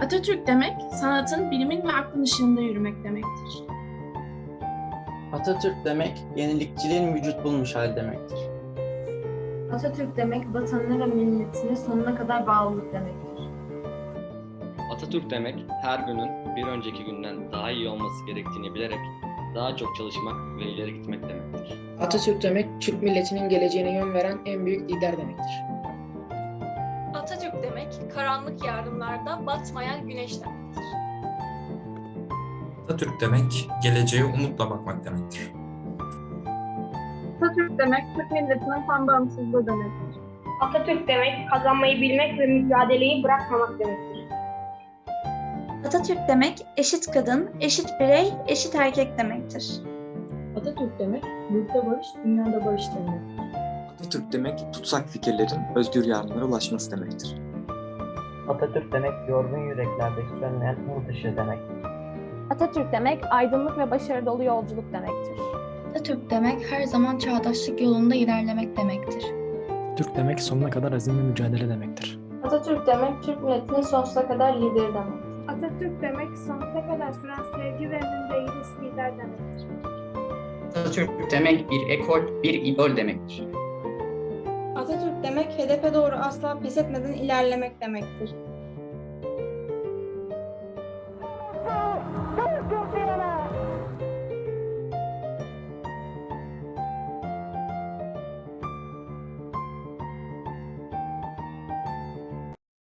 Atatürk demek, sanatın, bilimin ve aklın ışığında yürümek demektir. Atatürk demek yenilikçiliğin vücut bulmuş hali demektir. Atatürk demek vatanına ve milletine sonuna kadar bağlılık demektir. Atatürk demek her günün bir önceki günden daha iyi olması gerektiğini bilerek daha çok çalışmak ve ileri gitmek demektir. Atatürk demek Türk milletinin geleceğine yön veren en büyük lider demektir. Atatürk demek karanlık yarınlarda batmayan güneş demektir. Atatürk demek geleceğe umutla bakmak demektir. Atatürk demek Türk milletinin tam bağımsızlığı demektir. Atatürk demek kazanmayı bilmek ve mücadeleyi bırakmamak demektir. Atatürk demek eşit kadın, eşit birey, eşit erkek demektir. Atatürk demek yurtta barış, dünyada barış demektir. Atatürk demek tutsak fikirlerin özgür yarınlara ulaşması demektir. Atatürk demek yorgun yüreklerde sönmeyen umut ışığı demektir. Atatürk demek aydınlık ve başarı dolu yolculuk demektir. Atatürk demek her zaman çağdaşlık yolunda ilerlemek demektir. Türk demek sonuna kadar azim ve mücadele demektir. Atatürk demek Türk milletinin sonsuza kadar lideri demektir. Atatürk demek sonsuza kadar süren sevgi ve eğilis lider demektir. Atatürk demek bir ekol, bir idol demektir. Atatürk demek hedefe doğru asla pes etmeden ilerlemek demektir.